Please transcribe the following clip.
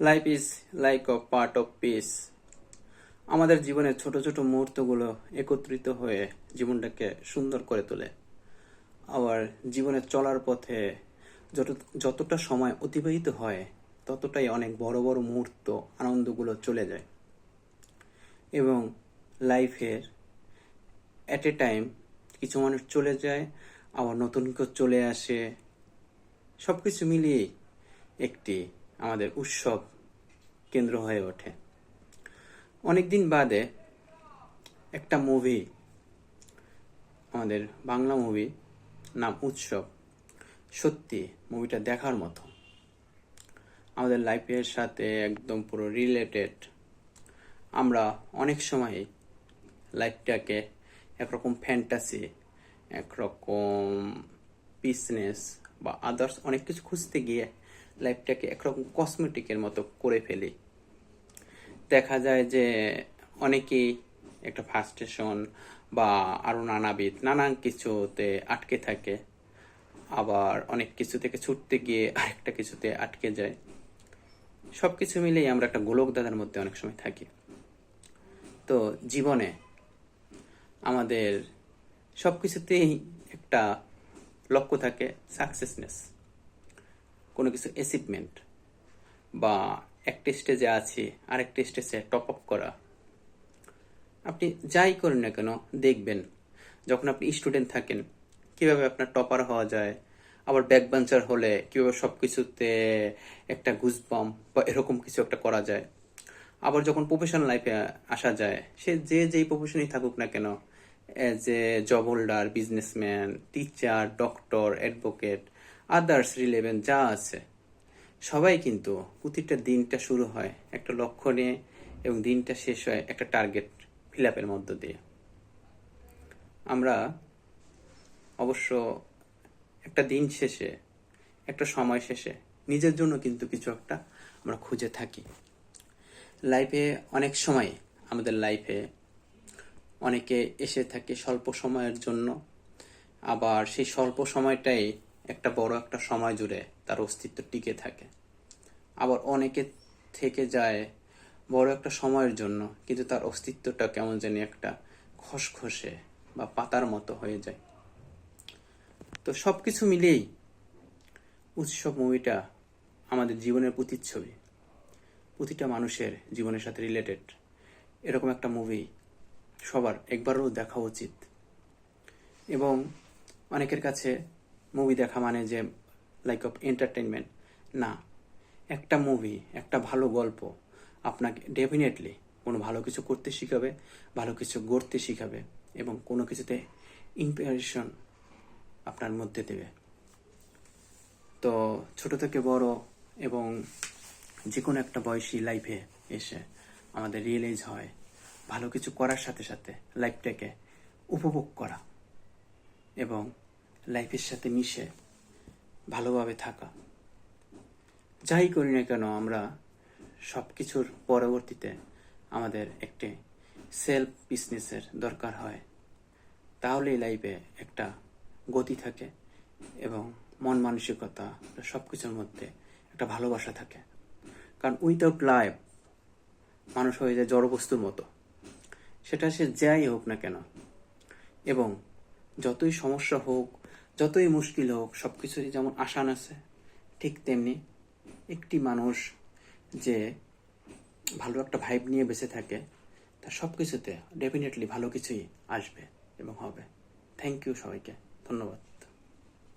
Life is like a part of piece আমাদের জীবনের ছোট ছোট মুহূর্তগুলো একত্রিত হয়ে জীবনটাকে সুন্দর করে তোলে। আবার জীবনে চলার পথে যত, যতটা সময় অতিবাহিত হয়, ততটাই অনেক বড় বড় মুহূর্ত, আনন্দগুলো চলে যায়। এবং লাইফের অ্যাট এ টাইম কিছু মানুষ চলে যায়, আবার নতুন কেউ চলে আসে। সব কিছু মিলিয়েই একটি আমাদের উৎসব কেন্দ্র হয়ে ওঠে। অনেকদিন বাদে একটা মুভি আমাদের বাংলা মুভি নাম উৎসব। সত্যি মুভিটা দেখার মতো। আমাদের লাইফের সাথে একদম পুরো রিলেটেড আমরা অনেক সময় লাইফটাকে একরকম ফ্যান্টাসি একরকম বিজনেস বা আদার্স অনেক কিছু খুঁজতে গিয়ে লাইফটাকে একরকম কসমেটিকের মতো করে ফেলি। দেখা যায় যে অনেকেই একটা ফার্স্টেশন বা আরও নানাবিধ, নানান কিছুতে আটকে থাকে। আবার অনেক কিছু থেকে ছুটতে গিয়ে আরেকটা কিছুতে আটকে যায়। সব কিছু মিলেই আমরা একটা গোলক দাদার মধ্যে অনেক সময় থাকি। তো জীবনে আমাদের সব কিছুতেই একটা লক্ষ্য থাকে সাকসেসনেস কোনো কিছু অ্যাচিভমেন্ট বা একটা স্টেজে আছি, আরেকটা স্টেজে টপ আপ করা, আপনি যাই করেন না কেন দেখবেন, যখন আপনি স্টুডেন্ট থাকেন, কীভাবে আপনার টপার হওয়া যায়, আবার ব্যাক বেঞ্চার হলে কীভাবে সব কিছুতে একটা গুজবাম বা এরকম কিছু একটা করা যায়, আবার যখন প্রফেশনাল লাইফে আসা যায়, সে যে যেই প্রফেশনেই থাকুক না কেন a job holder businessman teacher doctor advocate others relevant যা আছে। সবাই কিন্তু প্রতিটা দিনটা শুরু হয় একটা লক্ষ্য নিয়ে এবং দিনটা শেষ হয় একটা টার্গেট ফিল আপের মধ্য দিয়ে। আমরা অবশ্য একটা দিন শেষে, একটা সময় শেষে নিজের জন্য কিন্তু কিছু একটা আমরা খুঁজে থাকি। লাইফে অনেক সময় আমাদের লাইফে অনেকে এসে থাকে স্বল্প সময়ের জন্য, আবার সেই স্বল্প সময়টাই একটা বড় একটা সময় জুড়ে তার অস্তিত্ব টিকে থাকে। আবার অনেকে থেকে যায় বড় একটা সময়ের জন্য, কিন্তু তার অস্তিত্বটা কেমন জানি একটা খসখসে বা পাতার মতো হয়ে যায়। তো সব কিছু মিলেই উৎসব মুভিটা আমাদের জীবনের প্রতিচ্ছবি, প্রতিটা মানুষের জীবনের সাথে রিলেটেড এরকম একটা মুভি সবার একবারও দেখা উচিত। এবং অনেকের কাছে মুভি দেখা মানে যে লাইক অফ এন্টারটেনমেন্ট না, একটা মুভি একটা ভালো গল্প আপনাকে ডেফিনেটলি কোনো ভালো কিছু করতে শিখাবে, ভালো কিছু গড়তে শিখাবে এবং কোনো কিছুতে ইন্সপিরেশন আপনার মধ্যে দেবে। তো ছোট থেকে বড় এবং যে কোনো একটা বয়সী লাইফে এসে আমাদের রিয়েলাইজ হয়, ভালো কিছু করার সাথে সাথে লাইফটাকে উপভোগ করা এবং লাইফের সাথে মিশে ভালোভাবে থাকা। যাই করি না কেন, আমরা সব কিছুর পরবর্তীতে আমাদের একটি সেলফ বিজনেসের দরকার হয়। তাহলেই লাইফে একটা গতি থাকে এবং মন মানসিকতা সব কিছুর মধ্যে একটা ভালোবাসা থাকে। কারণ উইথাউট লাইফ মানুষ হয়ে যায় জড়বস্তুর মতো। সেটা সে যাই হোক না কেন, এবং যতই সমস্যা হোক যতই মুশকিল হোক সব কিছুরই যেমন আসান আছে, ঠিক তেমনি একটি মানুষ যে ভালো একটা ভাইব নিয়ে বেঁচে থাকে তা সব কিছুতে ডেফিনেটলি ভালো কিছুই আসবে এবং হবে। থ্যাংক ইউ সবাইকে। ধন্যবাদ।